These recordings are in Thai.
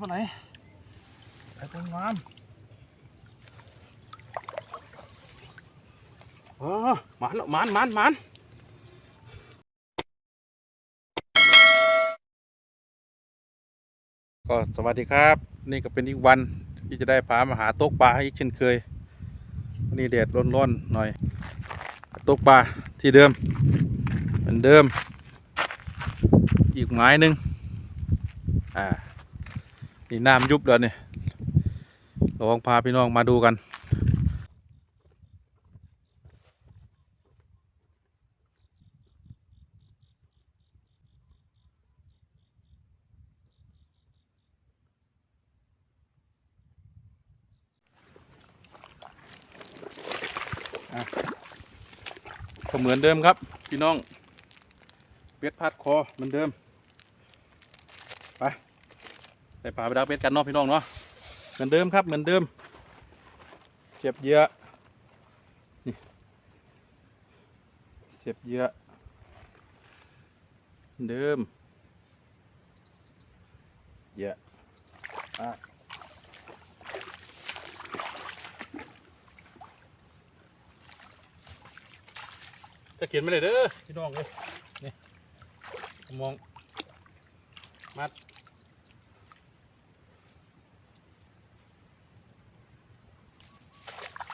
ปลาไหนไอ้ตัวงามเออหมันมันมันมันก็สวัสดีครับ นี่ก็เป็นอีกวันที่จะได้พามาหาตกปลาอีกเช่นเคยวันนี้แดดร้อนๆหน่อย ตกปลาที่เดิมเหมือนเดิม อีกไม้หนึ่งอ่า นี่น้ำยุบแล้วเนี่ยลองพาพี่น้องมาดูกันก็เหมือนเดิมครับ พี่น้องเบ็ดพัดคอเหมือนเดิม ไปป่าไปดักเบ็ดกันเนาะพี่น้องเนาะเหมือนเดิมครับเหมือนเดิมเสียบเยื่อนี่เสียบเยอเหมือนเดิมเยื่ออะจะเขียนไม่เลยเด้อพี่น้องเลยนี่มองมัด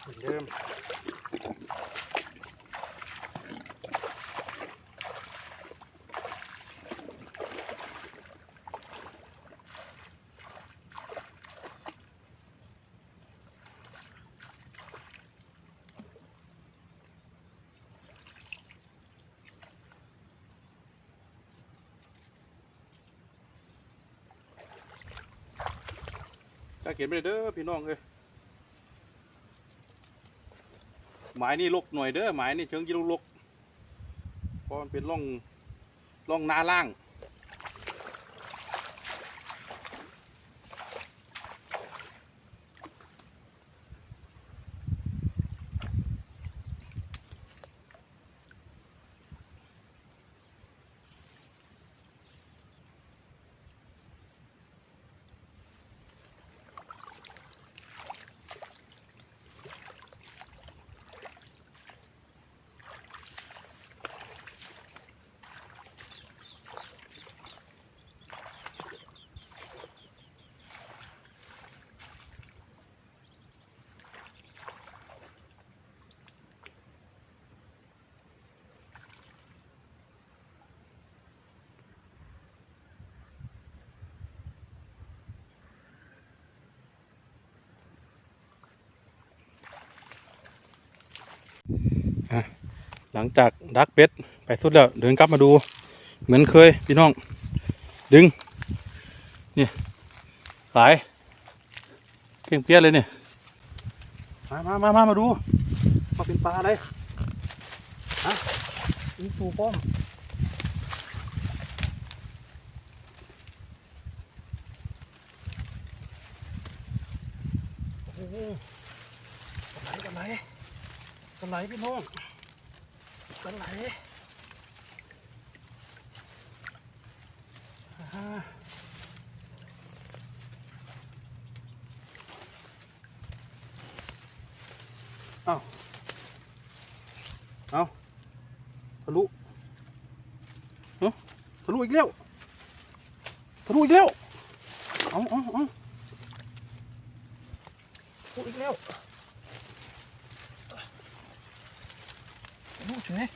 เหมือนเดิมจะเขียนไปเด้อพี่น้องเอ้ย หมายนี่ลกหน่อยเด้อหมายนี่เชิงยีลกเพราะมันเป็นร่องร่องนาล่าง หลังจากดักเป็ดไปสุดแล้วเดินกลับมาดู เหมือนเคยพี่น้อง ดึงนี่สายเพียงเพี้ยเลยเนี่ยมามามามามาดูมาเป็นปลาอะไรฮะนี่ปูป้อมโอ้โหกันไหลกันไหลกันไหลพี่น้อง กันไหลอ่าเอาเอาทะลุเนาะทะลุอีกแล้วทะลุอีกแล้ว เอาเอาเอาทะลุอีกแล้ว ทะลุเฉย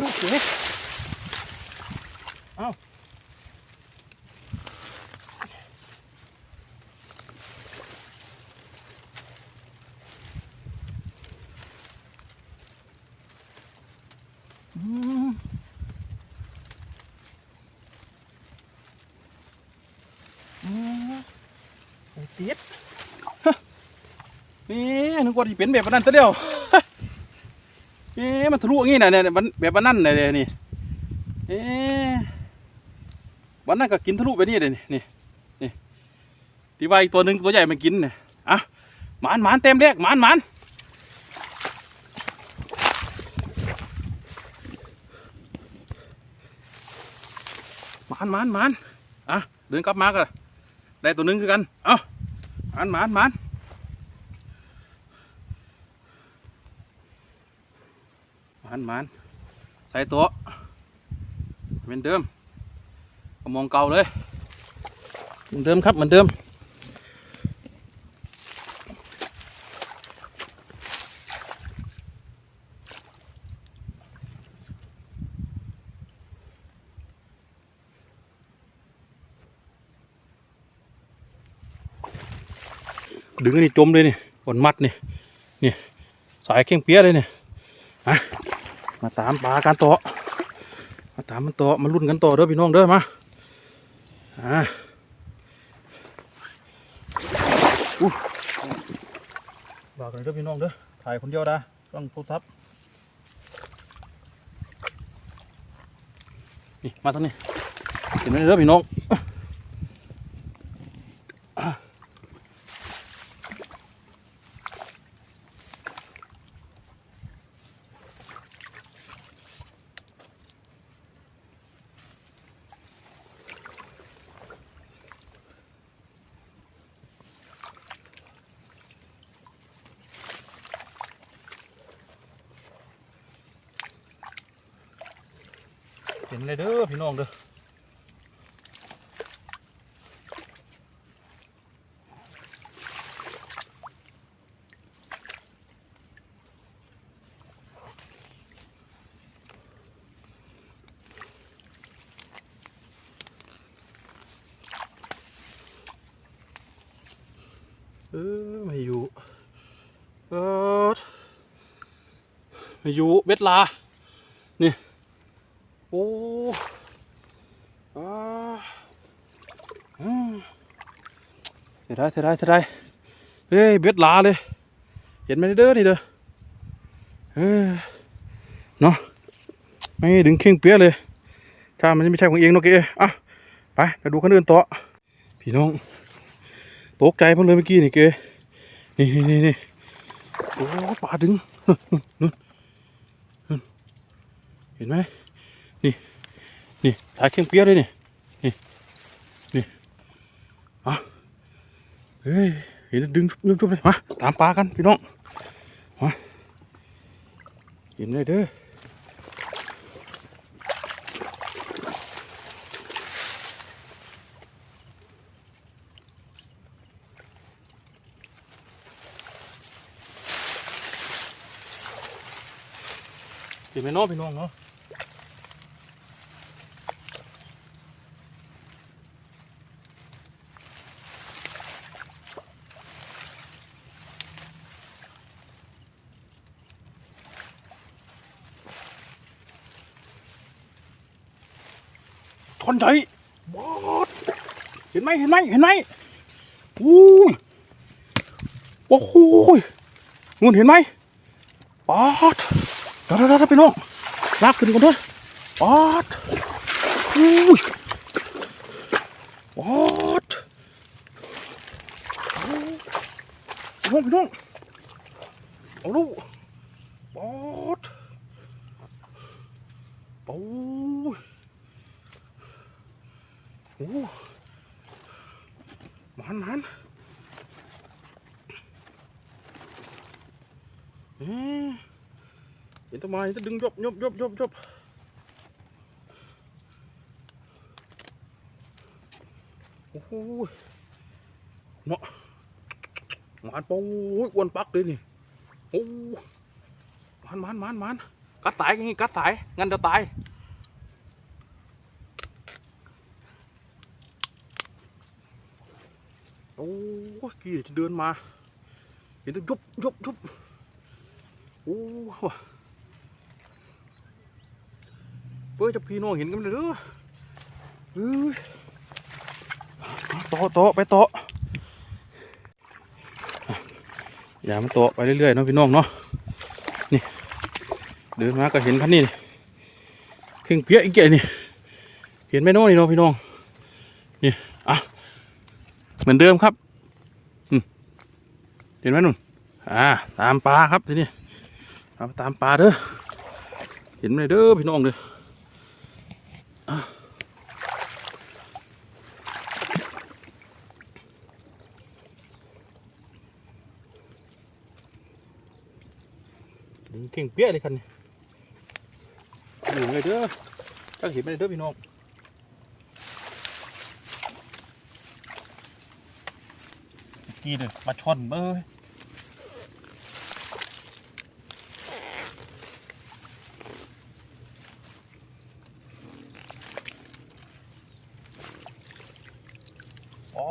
ลูกเสือเอาอืมอืมไอ้ติดฮะนี่นึกว่าที่เป็นแบบนั้นซะเดียวเอ๊ะ มันทะลุอย่างงี้นะเนี่ยมันแบบวันนั้นเนี่ยนี่เอ๊วันนั้นก็กินทะลุไปนี่เลยนี่นี่นี่ที่ว่าอีกตัวหนึ่งตัวใหญ่มันกินเนี่ยอะหมานหมานเต็มเรียกหมานหมานหมานหมานหมานอะเดินกลับมาก็ได้ตัวหนึ่งคือกัน เอ้าหมันหมันหมัน มันมันใส่ตัวเหมือนเดิมกระมองเก่าเลยเหมือนเดิมครับเหมือนเดิมดึงนนี้จมเลยนี่บนมัดนี่นี่สายเข่งเปี้ยเลยนี่มา มาตามปลากันต่อมาตามมันต่อมาลุ้นกันต่อเด้อพี่น้องเด้อมาอ่าอู้บอกกันเด้อพี่น้องเด้อถ่ายคนเดียวได้ต้องโทรศัพท์นี่มาทางนี้เห็นไหมเด้อพี่น้อง เห็นเลยเด้อพี่น้องเด้อเออไม่อยู่เออไม่อยู่เบ็ดลา นี่ โอ้อาอืม เสียดายเสียดายเสียดายเฮ้ยเบ็ดหลาเลย เห็นไหมเด้อนี่เด้อเออเนาะไม่ดึงเข่งเปียเลย ถ้ามันไม่ใช่ของเองเนาะเก๋อะไปไปดูคนอื่นต่อพี่น้องตกใจเพิ่งเลยเมื่อกี้นี่เก๋นี่นี่นี่นี่โอ้ปลาดึงนู่นเห็นไหมนี่นี่สายเข่งเปียเลยนี่อะ เฮ้ยเห็นดึงชุบดึงชุบเลยมาตามปลากันพี่น้องมาเห็นเลยเด้อเห็นไหมน้องพี่น้องเนาะ ทนใหญ่บอดเห็นไหมเห็นไหมเห็นไหมอู้ยโอ้โหงูเห็นไหมปอดเดี๋ยวเดี๋ยวเดี๋ยวพี่น้องลากขึ้นก่อนเถอะปอดอู้ยปอดพี่น้องพี่น้องเอาลูกปอดโอ้ยโอ้มันมันเอ๊ะเห็นทำไมจะดึงยบยบยบยบยบโอ้โหเนาะมันปู อ้วนปักเลยนี่โอ้มันมันมันมันกัดสายอย่างงี้กัดสายงั้นเดี๋ยวตาย โอ้ยกี่จะเดินมา เห็นต้องยุบยุบยุบโอ้เพื่อจะพี่น้องเห็นกันเลยเด้อเอ้ยโตโตไปโตอย่ามันโตไปเรื่อยๆเนาะพี่น้องเนาะนี่เดินมาก็เห็นพันนี่เครื่องเปียกอีกแกนี่เห็นไหมเน้องนี่เนาะพี่น้องนี่อะ เหมือนเดิมครับเห็นไหมนุ่นอ่าตามปลาครับทีนี้ตามตามปลาเด้อเห็นไหมเด้อพี่น้องเด้อเข่งเปี้ยเลยคันนี้อยู่เลยเด้อตั้งเห็นไหมเด้อพี่น้อง กี่เด้อปลาช่อนเบ้ยอ๋อ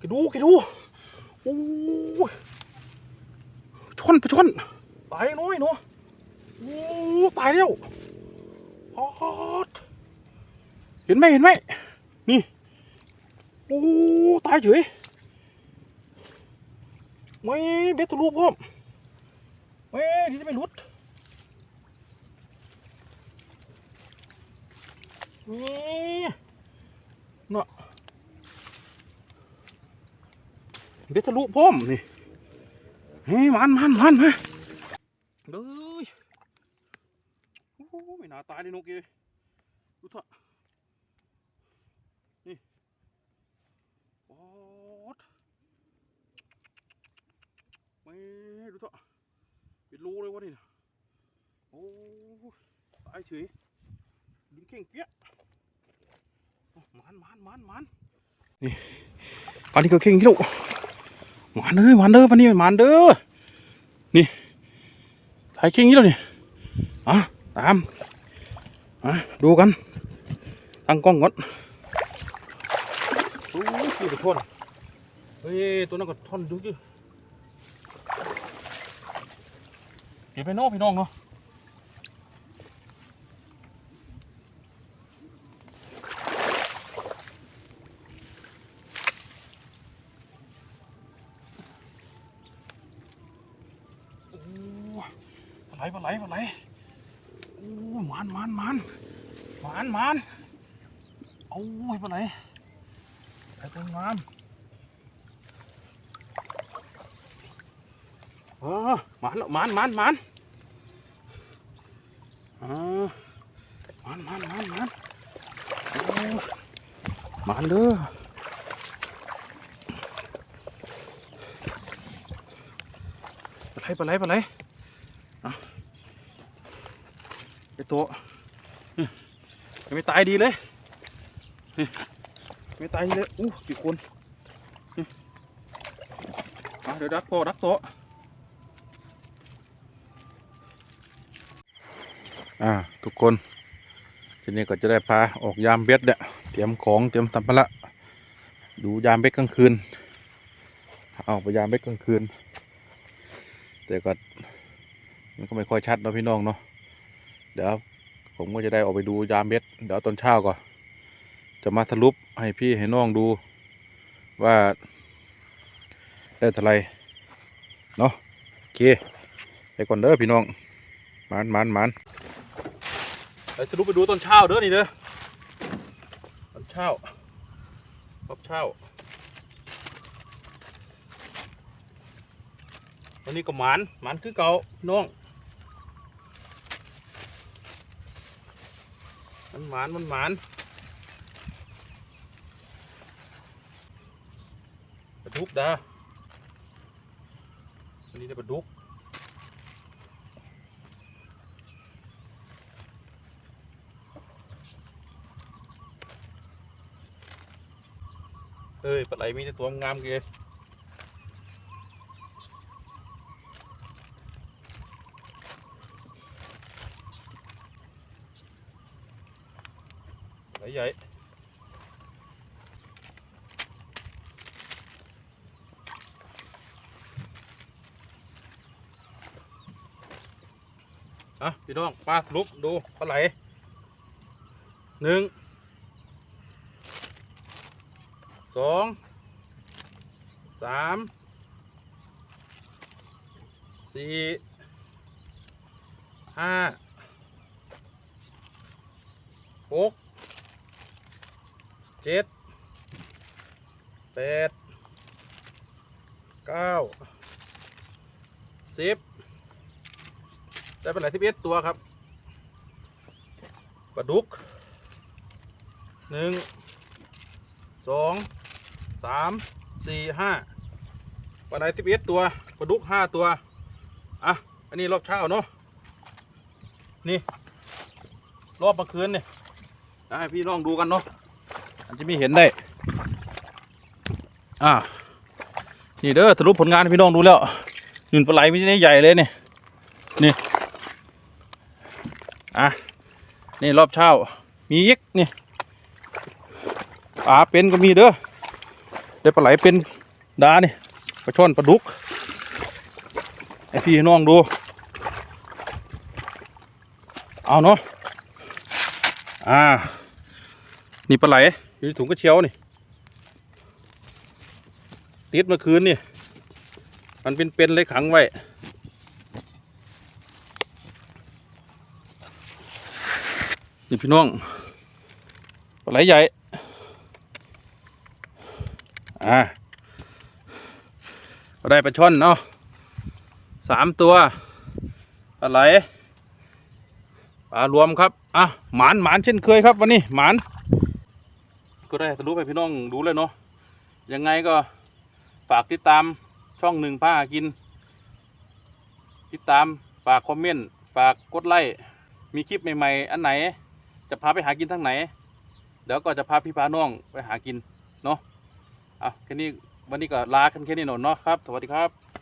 กระดูกระดูโอ้ยช่อนปลาช่อนตายน้อยเนาะโอ้ตายแล้วออดเห็นไหมเห็นไหมนี่ โอ้ ตายเฉย ไม่เบ็ดทะลุพร้อมไม่ที่จะไม่หลุดนี่เนาะเบ็ดทะลุพร้อมนี่เฮ้ยมันมันมันมาเอ้ยโอ้ไม่น่าตายเลยนกเอ้ยดูเถอะนี่โอ๊ดไม่ดูเถอะเป็นรูเลยวะนี่นะโอ้ตาย เฉยดึงเข่งเปี้ยมันมันมันมันนี่ปลาที่เขาเข่งที่ลูกมันเด้อมันเด้อปานี่มันเด้อนี่ถ่ายเข่งนี่แล้วนี่อะตามอะดูกันตั้งกล้องก่อนโอ้ยนี่ก็ท่อนเฮ้ยตัวนั้นก็ท่อนดูจิเก็บไปโน่พี่น้องเนาะโอ้ยปลาไหลปลาไหลปลาไหลโอ้ย มันมันมันมันโอ้ยปลาไหลไอ้ตัวงามเออมันแล้วมันมันมันเออมันมันมันมันโอ้มันเด้อปลาไหลปลาไหลปลาไหลเอาไอตัว ไม่ตายดีเลย ไม่ตายดีเลย อู้กี่คนมาเดี๋ยวดักพอดักโตอ่า ทุกคน ทีนี้ก็จะได้พาออกยามเบ็ดเนี่ยเตรียมของเตรียมสัมภาระดูยามเบ็ดกลางคืน เอาไปยามเบ็ดกลางคืน แต่ก็มันก็ไม่ค่อยชัดเนาะพี่น้องเนาะเดี๋ยว ผมก็จะได้ออกไปดูยามเบ็ดเดี๋ยวตอนเช้าก่อนจะมาสรุปให้พี่ให้น้องดูว่าได้เท่าไรเนาะโอเคไปก่อนเด้อพี่น้องมันมันมันไปสรุปไปดูตอนเช้าเด้อนี่เด้อตอนเช้าตอนเช้าวันนี้ก็หมานหมานคือเก่าพี่น้อง มันหมานมันหมานปลาดุกดาอันนี้ได้ปลาดุกเอ้ยปลาไหลมีแต่ตัวงามเกย ไหลใหญ่อะ พี่น้องปลาลุบดูปลาไหลหนึ่งสองสามสี่ห้าหกเจ็ดแปดเก้าสิบ ได้เป็นหลายสิบเอ็ดตัวครับปลาดุกหนึ่งสองสามสี่ห้าปลาไหลสิบเอ็ดตัวปลาดุกห้าตัวอะอันนี้รอบเช้าเนาะนี่รอบเมื่อคืนเนี่จะให้พี่น้องดูกันเนาะมันจะมีเห็นได้อ่านี่เด้อสรุปผลงานให้พี่น้องดูแล้วหนึ่งปลาไหลมีนี่ใหญ่เลยนี่นี่ อะ นี่รอบเช้า มีอีกนี่ปลาเป็นก็มีเด้อได้ปลาไหลเป็นดานี่ปลาช่อนปลาดุกให้พี่น้องดู เอาเนาะอ่า นี่ปลาไหลอยู่ในถุงกระเชียวนี่ติดเมื่อคืนนี่ มันเป็นเป็นเลยขังไว้ นี่พี่น้องปลาไหลใหญ่ อ่าก็ได้ปลาช่อนเนาะสามตัวปลาไหลปลารวมครับ อะ หมานหมานเช่นเคยครับวันนี้หมาน ก็ได้สรุปพี่น้องดูเลยเนาะ ยังไงก็ฝากติดตามช่องหนึ่งผ้ากิน ติดตามฝากคอมเมนต์ ฝากกดไลค์ มีคลิปใหม่ ๆ อันไหน จะพาไปหากินทางไหน เดี๋ยวก็จะพาพี่พาน้องไปหากินเนาะอะแค่นี้วันนี้ก็ลากันแค่นี้หน่อยเนาะครับ สวัสดีครับ